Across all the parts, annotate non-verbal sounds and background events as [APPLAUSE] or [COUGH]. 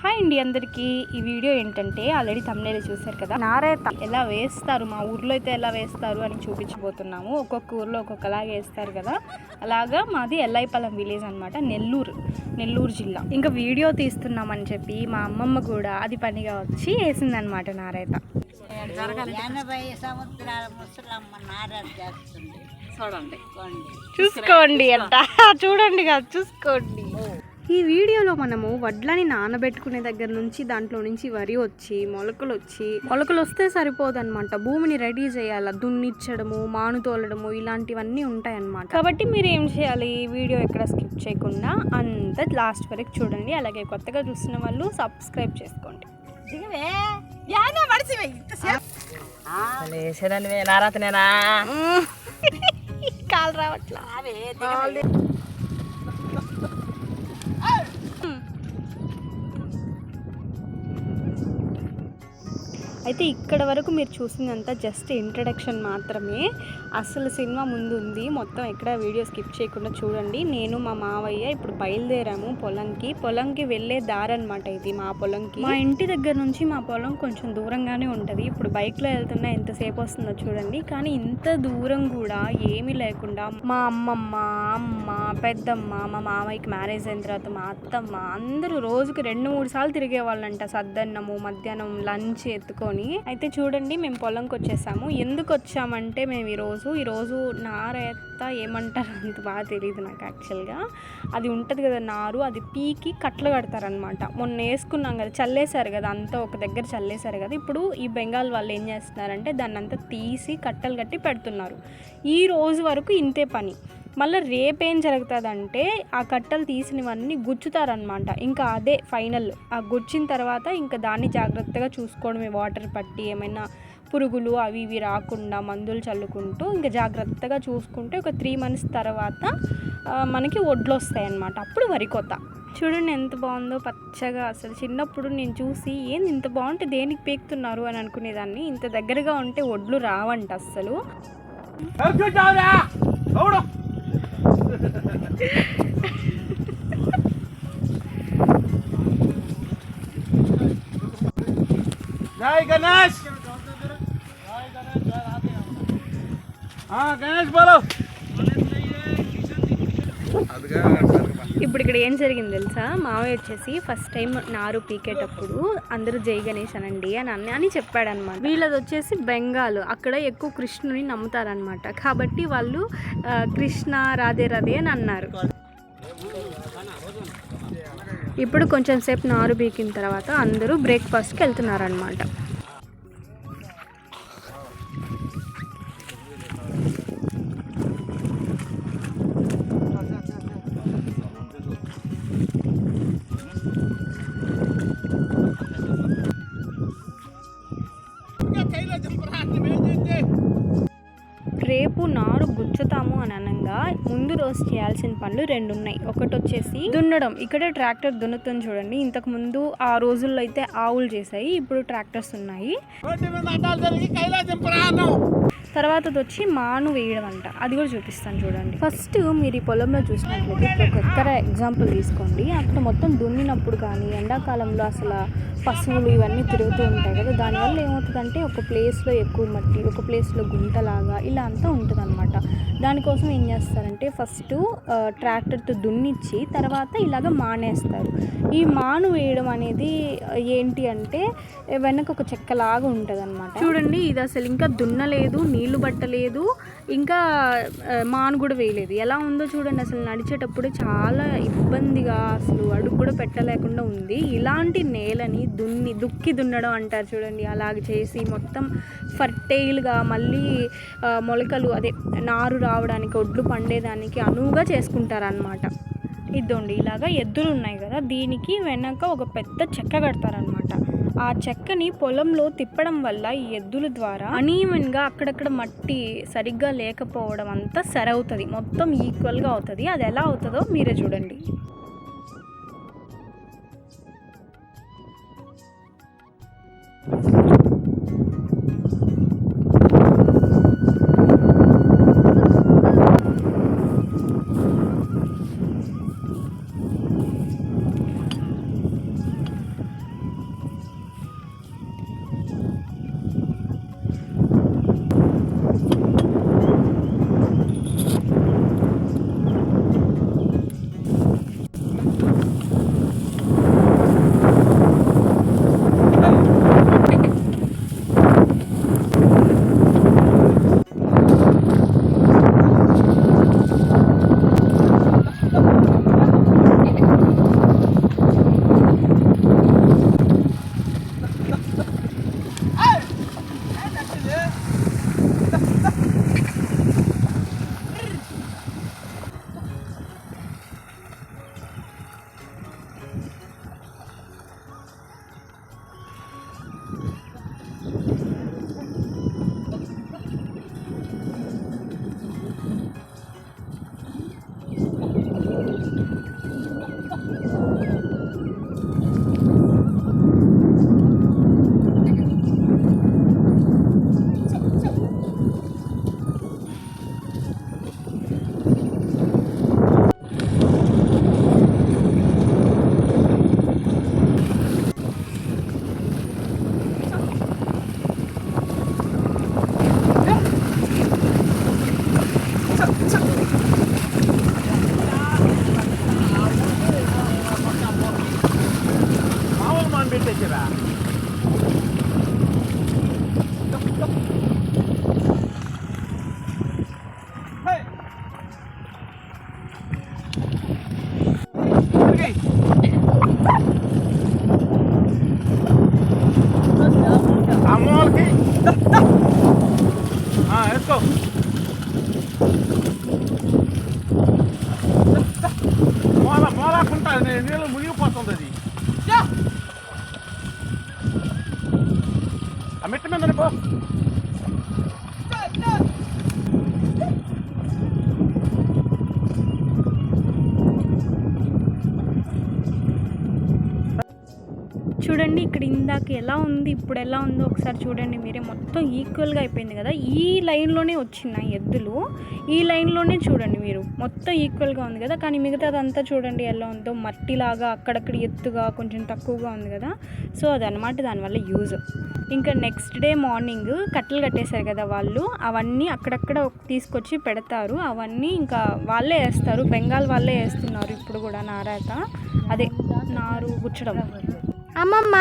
Hi అండి అందరికీ. ఈ వీడియో ఏంటంటే ఆల్రెడీ తమిళ చూశారు కదా? నారైత. ఎలా వేస్తారు? మా ఊర్లో అయితే ఎలా వేస్తారు అని చూపించబోతున్నాము. ఒక్కొక్క ఊర్లో ఒక్కొక్కలాగా వేస్తారు కదా? అలాగా మాది ఎల్లాయిపాలెం విలేజ్ అనమాట నెల్లూరు నెల్లూరు జిల్లా. ఇంకా వీడియో తీస్తున్నామని చెప్పి మా అమ్మమ్మ కూడా అది పనిగా వచ్చి వేసిందనమాట నారైత. ఎనభై సంవత్సరాల ముసలమ్మ నారాజు చేస్తుంది. చూడండి. కొండి చూసుకోండి అంట [LAUGHS] చూడండి కాదు చూసుకోండి. ఈ వీడియోలో మనము వడ్లని నానబెట్టుకునే దగ్గర నుంచి దాంట్లో నుంచి వరి వచ్చి మొలకలు వచ్చి మొలకలు వస్తే సరిపోదన్నమాట. భూమిని రెడీ చేయాలి? దున్నిచ్చడము మాను తోలడము ఇలాంటివన్నీ ఉంటాయన్నమాట. కాబట్టి మీరు ఏం చేయాలి? ఈ వీడియో ఎక్కడ స్కిప్ చేయకుండా అంత లాస్ట్ వరకు చూడండి. అలాగే కొత్తగా చూస్తున్న వాళ్ళు సబ్స్క్రైబ్ చేసుకోండి. [LAUGHS] కాలు రావట్లా. అయితే ఇక్కడ వరకు మీరు చూసిందంతా జస్ట్ ఇంట్రడక్షన్ మాత్రమే. అసలు సినిమా ముందు ఉంది మొత్తం ఎక్కడ వీడియో స్కిప్ చేయకుండా చూడండి. నేను మా మావయ్య ఇప్పుడు బయలుదేరాము పొలంకి. పొలంకి వెళ్ళే దారి అనమాట ఇది మా పొలంకి. మా ఇంటి దగ్గర నుంచి మా పొలం కొంచెం దూరంగానే ఉంటుంది. ఇప్పుడు బైక్లో వెళ్తున్నా ఎంతసేపు వస్తుందో చూడండి. కానీ ఇంత దూరం కూడా ఏమీ లేకుండా మా అమ్మమ్మ అమ్మ పెద్దమ్మ మా మామయ్యకి మ్యారేజ్ అయిన తర్వాత మా అత్తమ్మ అందరూ రోజుకి రెండు మూడు సార్లు తిరిగే వాళ్ళంట సద్దన్నము మధ్యాహ్నం లంచ్ ఎత్తుకొని అయితే చూడండి మేము పొలంకి వచ్చేసాము. ఎందుకు వచ్చామంటే మేము ఈరోజు ఈరోజు నారెత్త ఏమంటారు అంత బాగా తెలియదు నాకు యాక్చువల్గా. అది ఉంటుంది కదా నారు అది పీకి కట్టలు కడతారనమాట మొన్న వేసుకున్నాం కదా చల్లేశారు కదా అంతా ఒక దగ్గర చల్లేశారు కదా. ఇప్పుడు ఈ బెంగాల్ వాళ్ళు ఏం చేస్తున్నారంటే దాన్ని అంతా తీసి కట్టలు కట్టి పెడుతున్నారు. ఈ రోజు వరకు ఇంతే పని. మళ్ళీ రేపేం జరుగుతుందంటే ఆ కట్టలు తీసినవన్నీ గుచ్చుతారనమాట ఇంకా అదే ఫైనల్. ఆ గుచ్చిన తర్వాత ఇంకా దాన్ని జాగ్రత్తగా చూసుకోవడమే. వాటర్ పట్టి ఏమైనా పురుగులు అవి ఇవి రాకుండా మందులు చల్లుకుంటూ ఇంకా జాగ్రత్తగా చూసుకుంటే ఒక త్రీ మంత్స్ తర్వాత మనకి వడ్లు వస్తాయి అన్నమాట అప్పుడు వరి కొత్త చూడండి ఎంత బాగుందో పచ్చగా. అసలు చిన్నప్పుడు నేను చూసి ఏంది ఇంత బాగుంటే దేనికి పీకుతున్నారు అని అనుకునేదాన్ని. ఇంత దగ్గరగా ఉంటే వడ్లు రావంట అస్సలు. જય ગણેશ હા ગણેશ બોલો ఇప్పుడు ఇక్కడ ఏం జరిగింది తెలుసా? మావయ్య వచ్చేసి ఫస్ట్ టైం నారు పీకేటప్పుడు అందరూ జై గణేష్ అనండి అని అన్న అని చెప్పాడనమాట వీళ్ళది వచ్చేసి బెంగాల్. అక్కడ ఎక్కువ కృష్ణుని నమ్ముతారనమాట కాబట్టి వాళ్ళు కృష్ణ రాధే రాధే అని అన్నారు. ఇప్పుడు కొంచెం సేపు నారు పీకిన తర్వాత అందరూ బ్రేక్ఫాస్ట్కి వెళ్తున్నారనమాట రోజు చేయాల్సిన పనులు రెండు ఉన్నాయి ఒకటి వచ్చేసి దున్నడం. ఇక్కడ ట్రాక్టర్ దున్నుతుంది చూడండి. ఇంతకు ముందు ఆ రోజుల్లో అయితే ఆవులు చేసాయి ఇప్పుడు ట్రాక్టర్స్ ఉన్నాయి. తర్వాత వచ్చి మాను వేయడం అంట అది కూడా చూపిస్తాను చూడండి. ఫస్ట్ మీరు ఈ పొలంలో చూసినట్లయితే ఇప్పుడు ఒక ఎక్కర ఎగ్జాంపుల్ తీసుకోండి. అక్కడ మొత్తం దున్నినప్పుడు కానీ ఎండాకాలంలో అసలు పశువులు ఇవన్నీ తిరుగుతూ ఉంటాయి కదా. దానివల్ల ఏమవుతుందంటే ఒక ప్లేస్లో ఎక్కువ మట్టి ఒక ప్లేస్లో గుంటలాగా ఇలా అంతా ఉంటుంది అనమాట దానికోసం ఏం చేస్తారంటే ఫస్ట్ ట్రాక్టర్తో దున్నిచ్చి తర్వాత ఇలాగ మానేస్తారు. ఈ మాను వేయడం అనేది ఏంటి అంటే వెనక ఒక చెక్కలాగా ఉంటుంది అనమాట చూడండి ఇది అసలు ఇంకా దున్నలేదు నీళ్ళు పట్టలేదు. ఇంకా మాను కూడా వేయలేదు. ఎలా ఉందో చూడండి అసలు నడిచేటప్పుడు చాలా ఇబ్బందిగా అసలు అడుగు కూడా పెట్టలేకుండా ఉంది. ఇలాంటి నేలని దున్ని దుక్కి దున్నడం అంటారు చూడండి అలాగ చేసి మొత్తం ఫర్టైల్గా మళ్ళీ మొలకలు అదే నారు రావడానికి ఒడ్లు పండేదానికి అనువుగా చేసుకుంటారనమాట ఇద్దండి ఇలాగా ఎద్దులు ఉన్నాయి కదా దీనికి వెనక ఒక పెద్ద చెక్క కడతారనమాట ఆ చెక్కని పొలంలో తిప్పడం వల్ల ఈ ఎద్దుల ద్వారా అనీవెన్గా అక్కడక్కడ మట్టి సరిగ్గా లేకపోవడం అంతా సరవుతుంది. మొత్తం ఈక్వల్గా అవుతుంది. అది ఎలా అవుతుందో మీరే చూడండి. Let's go. చూడండి ఇక్కడ ఇందాక ఎలా ఉంది ఇప్పుడు ఎలా ఉందో ఒకసారి చూడండి మీరే. మొత్తం ఈక్వల్గా అయిపోయింది కదా? ఈ లైన్లోనే వచ్చిన ఎద్దులు. ఈ లైన్లోనే చూడండి మీరు. మొత్తం ఈక్వల్గా ఉంది కదా? కానీ మిగతాదంతా చూడండి ఎలా ఉందో. మట్టిలాగా అక్కడక్కడ ఎత్తుగా కొంచెం తక్కువగా ఉంది కదా? సో అదనమాట దానివల్ల యూజ్ ఇంకా నెక్స్ట్ డే మార్నింగ్ కట్టెలు కట్టేశారు కదా వాళ్ళు. అవన్నీ అక్కడక్కడ తీసుకొచ్చి పెడతారు. అవన్నీ ఇంకా వాళ్ళే వేస్తారు. బెంగాల్ వాళ్ళే వేస్తున్నారు ఇప్పుడు కూడా నారాత. అదే నారు గుచ్చడం అమ్మమ్మ.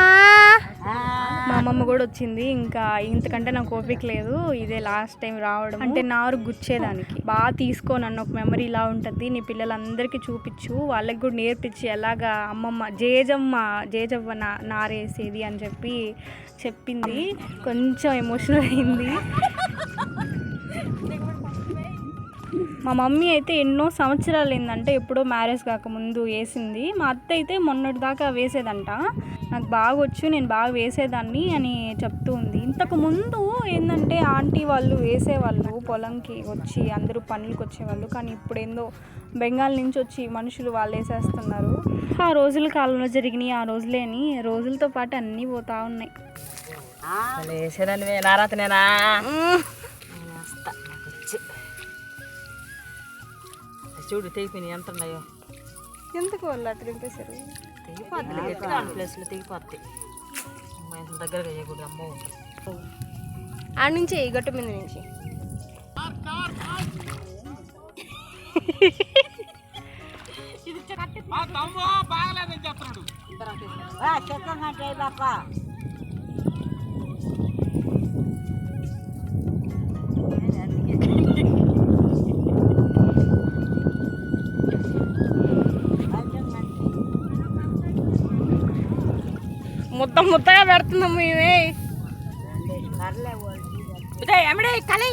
మా అమ్మమ్మ కూడా వచ్చింది. ఇంకా ఇంతకంటే నాకు ఓపిక లేదు. ఇదే లాస్ట్ టైం రావడం అంటే నారు గుచ్చేదానికి. బాగా తీసుకో నన్ను ఒక మెమరీ ఇలా ఉంటుంది. నీ పిల్లలందరికీ చూపించు వాళ్ళకి కూడా నేర్పించి ఎలాగా అమ్మమ్మ జేజమ్మ జేజవ్వ నా నారేసేది అని చెప్పి చెప్పింది. కొంచెం ఎమోషనల్ అయింది. మా మమ్మీ అయితే ఎన్నో సంవత్సరాలు ఏంటంటే ఎప్పుడో మ్యారేజ్ కాకముందు వేసింది. మా అత్త అయితే మొన్నటి దాకా వేసేదంట. నాకు బాగా వచ్చు నేను బాగా వేసేదాన్ని అని చెప్తూ ఉంది. ఇంతకు ముందు ఏంటంటే ఆంటీ వాళ్ళు వేసేవాళ్ళు పొలంకి వచ్చి అందరూ పనులకు వచ్చేవాళ్ళు. కానీ ఇప్పుడు ఏందో బెంగాల్ నుంచి వచ్చి మనుషులు వాళ్ళు వేసేస్తున్నారు. ఆ రోజుల కాలంలో జరిగినాయి ఆ రోజులే అని రోజులతో పాటు అన్నీ పోతా ఉన్నాయి. చూడు తెగిపోయినాయి ఎంత ఉన్నాయో. ఎందుకు వాళ్ళు అట్లా ఇంకేసారు ప్లేస్లో అసలు దగ్గరగా చేయకూడదు అమ్మో ఆడ నుంచి గట్టు మీద నుంచి? మా తమ్ము బాగలేదని మొత్తం ముత్తగా పెడుతున్నాం మేమే కర్లే వాళ్ళు ఎమిడే కలి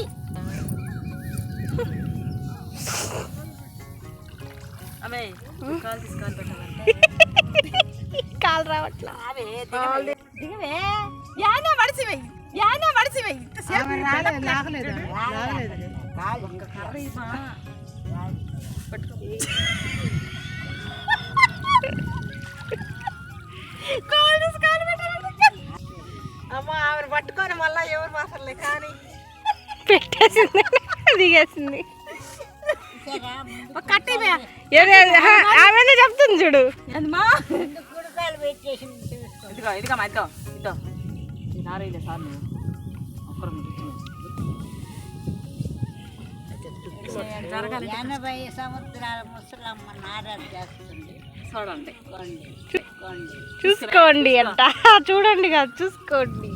అమ్మే కాలు తీసుకోవాలి పెట్టాలంటే కాలు రావట్లా అవే దిగవే యానా మడిసి వెయ్యి యానా మడిసి వెయ్యి కాదు అమ్మ ఆవిడ పట్టుకొని మళ్ళీ ఎవరు మాసలే కానీ. పెట్టేసింది దిగేసింది. ఆమె చెప్తుంది చూడు. ఇదిగో ఇదిగో మా ఇద్దాం ఇద్దాం ఈ నారైలే సార్ నువ్వు. ఒక్కరు జరగాలి ఎనభై సంవత్సరాల ముసలమ్మ నారాలు చేస్తుంది. [LAUGHS] చూడండి చూసుకోండి అంట చూడండి కాదు చూసుకోండి.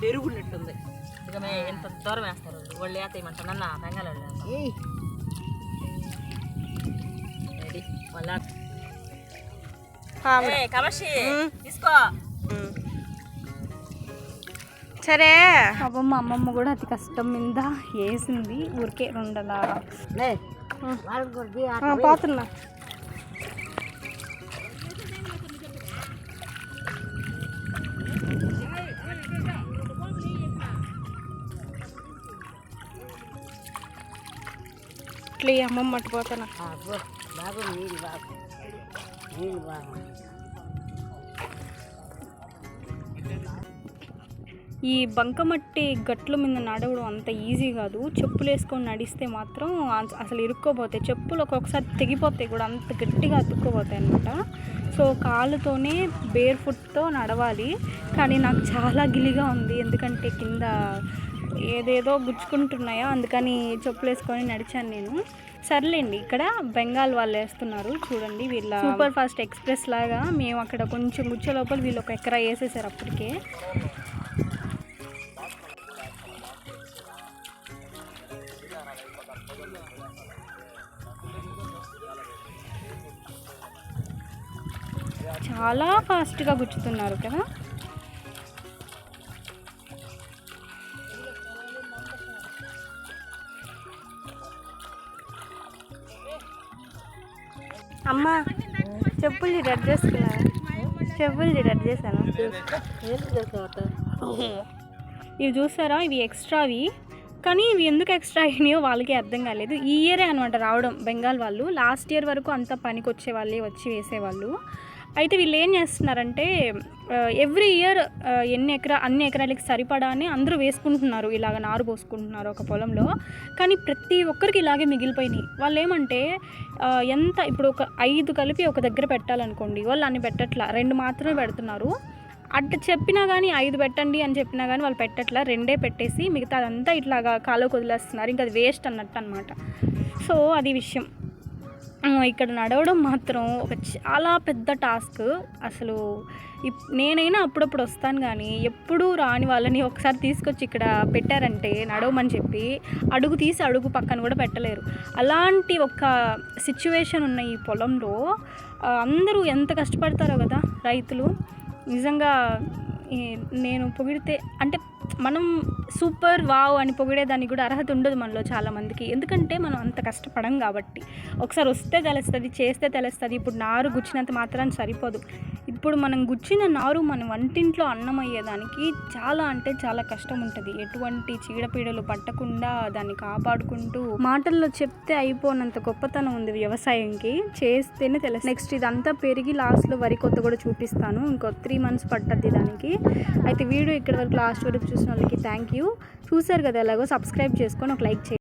పెరుగున్నట్టుంది ఇక ఎంత దూరం వేస్తారు? వాళ్ళు వేస్తాయమంటారు నన్న? బెంగాల్ వాళ్ళు తీసుకో. సరే. పాపం మా అమ్మమ్మ కూడా అతి కష్టం మీద వేసింది ఊరికే రెండలా. పోతున్నా. ఇట్లా అమ్మమ్మ మట్టిపోతున్నా ఆ, పో. బాగు నీళ్ళు బాగు. నీళ్ళు బాగు. ఈ బంకమట్టి గట్ల మీద నడవడం అంత ఈజీ కాదు. చెప్పులు వేసుకొని నడిస్తే మాత్రం అస- అసలు ఇరుక్కోపోతాయి చెప్పులు ఒక్కొక్కసారి తెగిపోతాయి కూడా అంత గట్టిగా అతుక్కోపోతాయి అనమాట సో కాళ్ళతోనే బేర్ ఫుట్తో నడవాలి. కానీ నాకు చాలా గిలిగా ఉంది. ఎందుకంటే కింద ఏదేదో గుచ్చుకుంటున్నాయో అందుకని చెప్పులు వేసుకొని నడిచాను నేను. సర్లేండి ఇక్కడ బెంగాల్ వాళ్ళు వేస్తున్నారు. చూడండి వీళ్ళ సూపర్. ఫాస్ట్ ఎక్స్ప్రెస్ లాగా మేము అక్కడ కొంచెం గుచ్చే లోపల వీళ్ళు ఒక ఎకరా వేసేసారు అప్పటికే. చాలా ఫాస్ట్గా గుచ్చుతున్నారు కదా. అమ్మ చెప్పులు చూడు అడ్ చేసుకున్నాను చెప్పులు చూడు అడ్ చేశాను ఇవి చూసారా? ఇవి ఎక్స్ట్రావి. కానీ ఇవి ఎందుకు ఎక్స్ట్రా అయినాయో వాళ్ళకి అర్థం కాలేదు. ఈ ఇయరే అనమాట రావడం బెంగాల్ వాళ్ళు. లాస్ట్ ఇయర్ వరకు అంత పనికి వచ్చే వాళ్ళే వచ్చి వేసేవాళ్ళు. అయితే వీళ్ళు ఏం చేస్తున్నారంటే ఎవ్రీ ఇయర్ ఎన్ని ఎకరా అన్ని ఎకరాలకి సరిపడా అని అందరూ వేసుకుంటున్నారు. ఇలాగ నారు పోసుకుంటున్నారు ఒక పొలంలో. కానీ ప్రతి ఒక్కరికి ఇలాగే మిగిలిపోయినాయి. వాళ్ళు ఏమంటే ఎంత ఇప్పుడు ఒక ఐదు కలిపి ఒక దగ్గర పెట్టాలనుకోండి వాళ్ళు అన్ని పెట్టట్లా రెండు మాత్రమే పెడుతున్నారు. అట్ చెప్పినా కానీ ఐదు పెట్టండి అని చెప్పినా కానీ వాళ్ళు పెట్టట్లా రెండే పెట్టేసి మిగతా అదంతా ఇట్లాగా కాలోకి వదిలేస్తున్నారు ఇంకా అది వేస్ట్ అన్నట్టు అనమాట సో అది విషయం. ఇక్కడ నడవడం మాత్రం ఒక చాలా పెద్ద టాస్క్. అసలు ఇప్- నేనైనా అప్పుడప్పుడు వస్తాను కానీ ఎప్పుడూ రాని వాళ్ళని ఒకసారి తీసుకొచ్చి ఇక్కడ పెట్టారంటే నడవమని చెప్పి అడుగు తీసి అడుగు పక్కన కూడా పెట్టలేరు. అలాంటి ఒక సిచ్యువేషన్ ఉన్న ఈ పొలంలో అందరూ ఎంత కష్టపడతారో కదా రైతులు. నిజంగా నేను పొగిడితే అంటే మనం సూపర్ వావ్ అని పొగిడేదానికి కూడా అర్హత ఉండదు మనలో చాలామందికి ఎందుకంటే మనం అంత కష్టపడం కాబట్టి. ఒకసారి వస్తే తెలుస్తుంది చేస్తే తెలుస్తుంది. ఇప్పుడు నారు గుచ్చినంత మాత్రం సరిపోదు. ఇప్పుడు మనం గుచ్చిన నారు మన వంటింట్లో అన్నం అయ్యేదానికి చాలా అంటే చాలా కష్టం ఉంటుంది. ఎటువంటి చీడపీడలు పట్టకుండా దాన్ని కాపాడుకుంటూ మాటల్లో చెప్తే అయిపోనంత గొప్పతనం ఉంది వ్యవసాయంకి. చేస్తేనే తెలుసు నెక్స్ట్ ఇదంతా పెరిగి లాస్ట్లో వరి కొత్త కూడా చూపిస్తాను. ఇంకో త్రీ మంత్స్ పట్టద్ది దానికి. అయితే వీడియో ఇక్కడ వరకు లాస్ట్ వరకు చూసిన వాళ్ళకి థ్యాంక్ యూ యూ చూసారు కదా ఎలాగో సబ్స్క్రైబ్ చేసుకొని ఒక లైక్ చేయండి.